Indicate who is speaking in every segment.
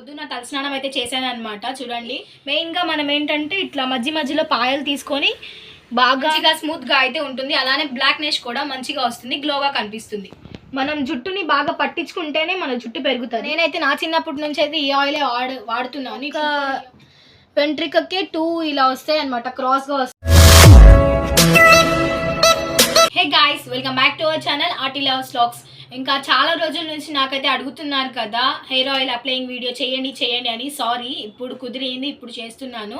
Speaker 1: పొద్దున్న తలస్నానం అయితే చేశాను అనమాట చూడండి మెయిన్గా మనం ఏంటంటే ఇట్లా మధ్య మధ్యలో పాయలు తీసుకొని బాగా స్మూత్గా అయితే ఉంటుంది. అలానే బ్లాక్నెస్ కూడా మంచిగా వస్తుంది గ్లోగా కనిపిస్తుంది. మనం జుట్టుని బాగా పట్టించుకుంటేనే మన జుట్టు పెరుగుతుంది. నేనైతే నా చిన్నప్పటి నుంచి అయితే ఈ ఆయిలే వాడు వాడుతున్నాను. ఇక వెంట్రికకే టూ ఇలా వస్తాయి అనమాట క్రాస్గా వస్తాయి. Hey guys welcome back to our channel RT love slacks ఇంకా చాలా రోజుల నుంచి నాకైతే అడుగుతున్నారు కదా హెయిర్ ఆయిల్ అప్లయింగ్ వీడియో చేయండి చేయండి అని. సారీ ఇప్పుడు కుదిరింది ఇప్పుడు చేస్తున్నాను.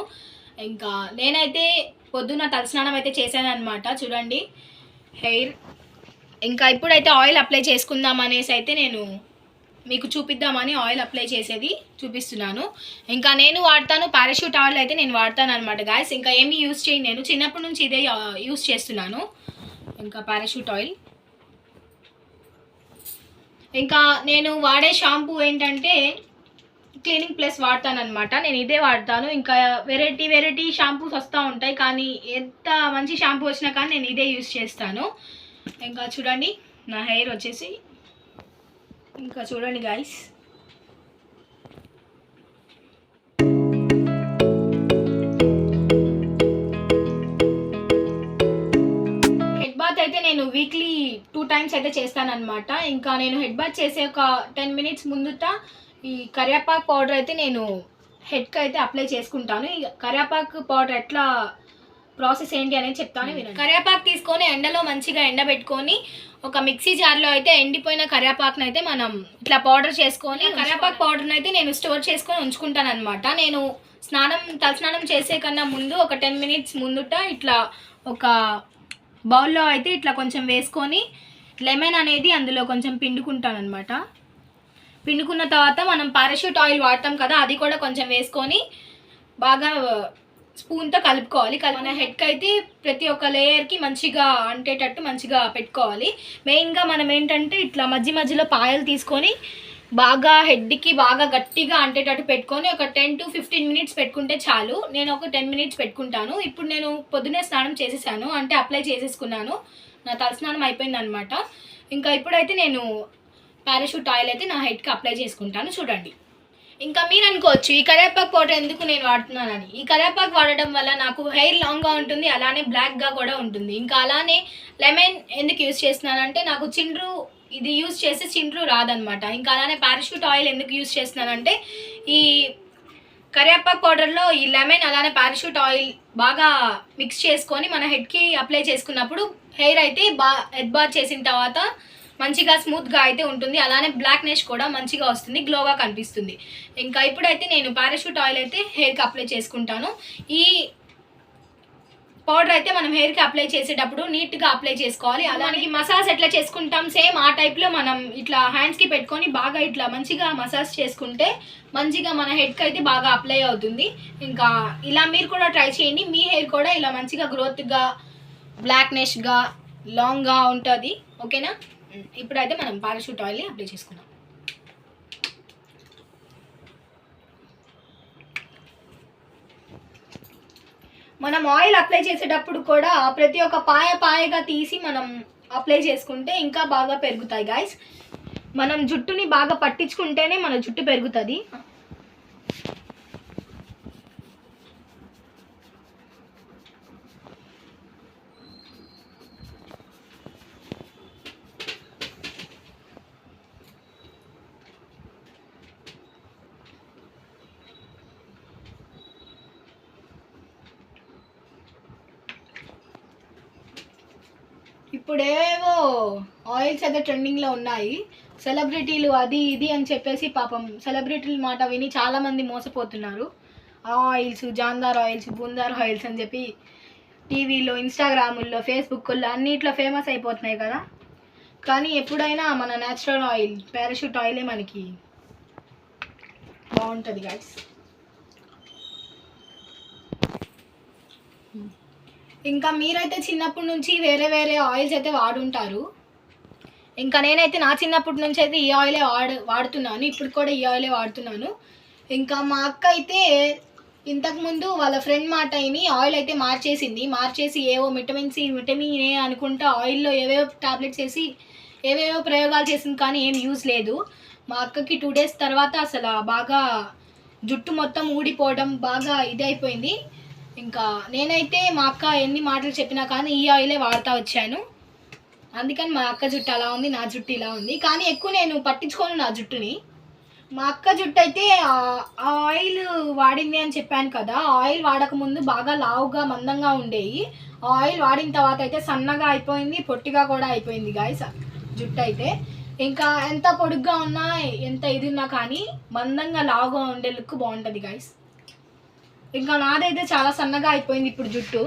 Speaker 1: ఇంకా నేనైతే పొద్దున్న తలస్నానం అయితే చేశాను అనమాట చూడండి. హెయిర్ ఇంకా ఇప్పుడైతే ఆయిల్ అప్లై చేసుకుందాం అనేసి అయితే నేను మీకు చూపిద్దామని ఆయిల్ అప్లై చేసేది చూపిస్తున్నాను. ఇంకా నేను వాడతాను పారాషూట్ ఆయిల్ అయితే నేను వాడతాను అనమాట గాయస్ ఇంకా ఏమి యూస్ చేయను నేను చిన్నప్పటి నుంచి ఇదే యూస్ చేస్తున్నాను. ఇంకా పారాషూట్ ఆయిల్. ఇంకా నేను వాడే షాంపూ ఏంటంటే క్లీనింగ్ ప్లస్ వాడతానమాట నేను ఇదే వాడతాను. ఇంకా వెరైటీ వెరైటీ షాంపూస్ వస్తూ ఉంటాయి. కానీ ఎంత మంచి షాంపూ వచ్చినా కానీ నేను ఇదే యూస్ చేస్తాను. ఇంకా చూడండి నా హెయిర్ వచ్చేసి ఇంకా చూడండి గాయస్ హెడ్ బాత్ అయితే నేను వీక్లీ టూ టైమ్స్ అయితే చేస్తాను అనమాట ఇంకా నేను హెడ్ బాత్ చేసే ఒక టెన్ మినిట్స్ ముందుట ఈ కరివేపాకు పౌడర్ అయితే నేను హెడ్కి అయితే అప్లై చేసుకుంటాను. ఈ కరివేపాకు పౌడర్ ఎట్లా ప్రాసెస్ ఏంటి అనేది చెప్తాను వినండి. కరివేపాకు తీసుకొని ఎండలో మంచిగా ఎండబెట్టుకొని ఒక మిక్సీ జార్లో అయితే ఎండిపోయిన కరివేపాకును అయితే మనం ఇట్లా పౌడర్ చేసుకొని కరివేపాకు పౌడర్ని అయితే నేను స్టోర్ చేసుకొని ఉంచుకుంటాను అనమాట నేను స్నానం తలస్నానం చేసే కన్నా ముందు ఒక టెన్ మినిట్స్ ముందుట ఇట్లా ఒక బౌల్లో అయితే ఇట్లా కొంచెం వేసుకొని లెమన్ అనేది అందులో కొంచెం పిండుకుంటాను అనమాట పిండుకున్న తర్వాత మనం పారాషూట్ ఆయిల్ వాడతాం కదా అది కూడా కొంచెం వేసుకొని బాగా స్పూన్తో కలుపుకోవాలి. కల్- మన హెడ్కి అయితే ప్రతి ఒక్క లేయర్కి మంచిగా అంటేటట్టు మంచిగా పెట్టుకోవాలి. మెయిన్గా మనం ఏంటంటే ఇట్లా మధ్య మధ్యలో పాయలు తీసుకొని బాగా హెడ్కి బాగా గట్టిగా అంటేటట్టు పెట్టుకొని ఒక టెన్ టు ఫిఫ్టీన్ మినిట్స్ పెట్టుకుంటే చాలు. నేను ఒక టెన్ మినిట్స్ పెట్టుకుంటాను. ఇప్పుడు నేను పొద్దున్నే స్నానం చేసేసాను అంటే అప్లై చేసేసుకున్నాను. నా తలస్నానం అయిపోయింది అనమాట ఇంకా ఇప్పుడైతే నేను పారాషూట్ ఆయిల్ అయితే నా హెడ్కి అప్లై చేసుకుంటాను చూడండి. ఇంకా మీరు అనుకోవచ్చు ఈ కరివేపాకు పౌడర్ ఎందుకు నేను వాడుతున్నానని. ఈ కరివేపాకు వాడడం వల్ల నాకు హెయిర్ లాంగ్గా ఉంటుంది అలానే బ్లాక్గా కూడా ఉంటుంది. ఇంకా అలానే లెమన్ ఎందుకు యూస్ చేస్తున్నానంటే నాకు చిండ్రు ఇది యూస్ చేస్తే చిండ్రు రాదనమాట ఇంకా అలానే పారాషూట్ ఆయిల్ ఎందుకు యూస్ చేస్తున్నానంటే ఈ కరివేపాకు పౌడర్లో ఈ లెమన్ అలానే పారాషూట్ ఆయిల్ బాగా మిక్స్ చేసుకొని మన హెడ్కి అప్లై చేసుకున్నప్పుడు హెయిర్ అయితే బా హెడ్ బాత్ చేసిన తర్వాత మంచిగా స్మూత్గా అయితే ఉంటుంది. అలానే బ్లాక్నెస్ కూడా మంచిగా వస్తుంది. గ్లోగా కనిపిస్తుంది. ఇంకా ఇప్పుడైతే నేను పారాషూట్ ఆయిల్ అయితే హెయిర్కి అప్లై చేసుకుంటాను. ఈ పౌడర్ అయితే మనం హెయిర్కి అప్లై చేసేటప్పుడు నీట్గా అప్లై చేసుకోవాలి. అలానే మసాజ్ ఎట్లా చేసుకుంటాం? సేమ్ ఆ టైప్లో మనం ఇట్లా హ్యాండ్స్కి పెట్టుకొని బాగా ఇట్లా మంచిగా మసాజ్ చేసుకుంటే మంచిగా మన హెడ్కి అయితే బాగా అప్లై అవుతుంది. ఇంకా ఇలా మీరు కూడా ట్రై చేయండి. మీ హెయిర్ కూడా ఇలా మంచిగా గ్రోత్గా బ్లాక్నెస్గా లాంగ్గా ఉంటుంది. ఓకేనా? ఇప్పుడైతే మనం పారాషూట్ ఆయిల్ని అప్లై చేసుకుందాం. మనం ఆయిల్ అప్లై చేసేటప్పుడు కూడా ప్రతి ఒక్క పాయ పాయగా తీసి మనం అప్లై చేసుకుంటే ఇంకా బాగా పెరుగుతాయి గాయస్ మనం జుట్టుని బాగా పట్టించుకుంటేనే మన జుట్టు పెరుగుతుంది. ఇప్పుడేవో ఆయిల్స్ అయితే ట్రెండింగ్లో ఉన్నాయి. సెలబ్రిటీలు అది ఇది అని చెప్పేసి పాపం సెలబ్రిటీల మాట విని చాలామంది మోసపోతున్నారు. ఆ ఆయిల్స్ జాందార్ ఆయిల్స్ బూందార్ ఆయిల్స్ అని చెప్పి టీవీలో ఇన్స్టాగ్రాముల్లో ఫేస్బుక్లో అన్నిట్లో ఫేమస్ అయిపోతున్నాయి కదా. కానీ ఎప్పుడైనా మన న్యాచురల్ ఆయిల్ పారాషూట్ ఆయిలే మనకి బాగుంటుంది గాయస్ ఇంకా మీరైతే చిన్నప్పటి నుంచి వేరే వేరే ఆయిల్స్ అయితే వాడుంటారు. ఇంకా నేనైతే నా చిన్నప్పటి నుంచి అయితే ఈ ఆయిలే వాడు వాడుతున్నాను. ఇప్పుడు కూడా ఈ ఆయిలే వాడుతున్నాను. ఇంకా మా అక్క అయితే ఇంతకుముందు వాళ్ళ ఫ్రెండ్ మాట అయిని ఆయిల్ అయితే మార్చేసింది. మార్చేసి ఏవో విటమిన్ సి విటమిన్ ఏ అనుకుంటా ఆయిల్లో ఏవేవో టాబ్లెట్స్ వేసి ఏవేవో ప్రయోగాలు చేసింది కానీ ఏం యూజ్ లేదు. మా అక్కకి టూ డేస్ తర్వాత అసలు బాగా జుట్టు మొత్తం ఊడిపోవడం బాగా ఇది అయిపోయింది ఇంకా నేనైతే మా అక్క ఎన్ని మాటలు చెప్పినా కానీ ఈ ఆయిలే వాడుతూ వచ్చాను. అందుకని మా అక్క జుట్టు అలా ఉంది నా జుట్టు ఇలా ఉంది. కానీ ఎక్కువ నేను పట్టించుకోను నా జుట్టుని. మా అక్క జుట్టు అయితే ఆ ఆయిల్ వాడింది అని చెప్పాను కదా ఆయిల్ వాడకముందు బాగా లావుగా మందంగా ఉండేవి ఆయిల్ వాడిన తర్వాత అయితే సన్నగా అయిపోయింది పొట్టిగా కూడా అయిపోయింది గాయస్ జుట్టు అయితే. ఇంకా ఎంత పొడుగ్గా ఉన్నా ఎంత ఇది ఉన్నా కానీ మందంగా లావుగా ఉండే లుక్ బాగుంటుంది గాయస్ ఇంకా నాదైతే చాలా సన్నగా అయిపోయింది ఇప్పుడు జుట్టు.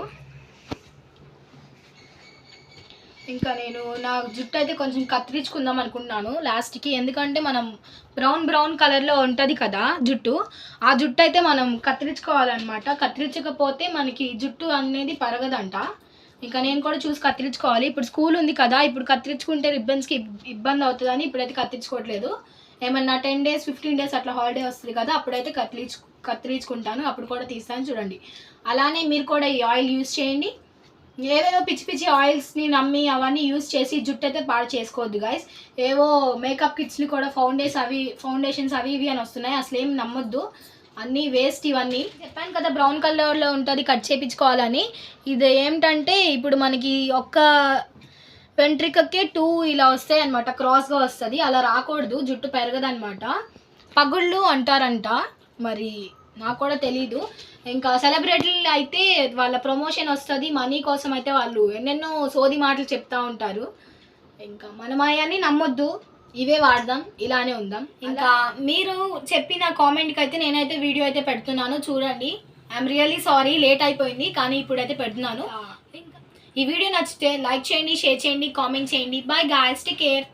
Speaker 1: ఇంకా నేను నా జుట్టు అయితే కొంచెం కత్తిరించుకుందాం అనుకుంటున్నాను లాస్ట్కి ఎందుకంటే మనం బ్రౌన్ బ్రౌన్ కలర్లో ఉంటుంది కదా జుట్టు ఆ జుట్టు అయితే మనం కత్తిరించుకోవాలన్నమాట. కత్తిరించకపోతే మనకి జుట్టు అనేది పరగదంట. ఇంకా నేను కూడా చూసి కత్తిరించుకోవాలి. ఇప్పుడు స్కూల్ ఉంది కదా ఇప్పుడు కత్తిరించుకుంటే రిబ్బన్స్కి ఇబ్బంది అవుతుందని ఇప్పుడైతే కత్తిరించుకోవట్లేదు. ఏమన్నా టెన్ డేస్ ఫిఫ్టీన్ డేస్ అట్లా హాలిడే వస్తుంది కదా అప్పుడైతే కత్తిరించు కత్తిరించుకుంటాను అప్పుడు కూడా తీస్తాను చూడండి. అలానే మీరు కూడా ఈ ఆయిల్ యూస్ చేయండి. ఏవేవో పిచ్చి పిచ్చి ఆయిల్స్ని నమ్మి అవన్నీ యూస్ చేసి జుట్టు అయితే పాడు చేసుకోవద్దు గాయస్ ఏవో మేకప్ కిట్స్ని కూడా ఫౌండేషన్ అవి ఫౌండేషన్స్ అవి ఇవి అని వస్తున్నాయి. అసలు ఏం నమ్మొద్దు. అన్నీ వేస్ట్ ఇవన్నీ. చెప్పాను కదా బ్రౌన్ కలర్లో ఉంటుంది కట్ చేయించుకోవాలని ఇది ఏమిటంటే ఇప్పుడు మనకి ఒక్క వెంట్రికకే టూ ఇలా వస్తాయి అనమాట క్రాస్గా వస్తుంది. అలా రాకూడదు. జుట్టు పెరగదనమాట పగుళ్ళు అంటారంట. మరి నాకు కూడా తెలీదు. ఇంకా సెలబ్రిటీలు అయితే వాళ్ళ ప్రమోషన్ వస్తుంది మనీ కోసం అయితే వాళ్ళు ఎన్నెన్నో సోది మాటలు చెప్తా ఉంటారు. ఇంకా మనం అవన్నీ నమ్మొద్దు. ఇవే వాడదాం ఇలానే ఉందాం. ఇంకా మీరు చెప్పిన కామెంట్కి అయితే నేనైతే వీడియో అయితే పెడుతున్నాను చూడండి. ఐఎమ్ రియలీ సారీ లేట్ అయిపోయింది కానీ ఇప్పుడైతే పెడుతున్నాను. ఇంకా ఈ వీడియో నచ్చితే లైక్ చేయండి షేర్ చేయండి కామెంట్ చేయండి. Bye guys take care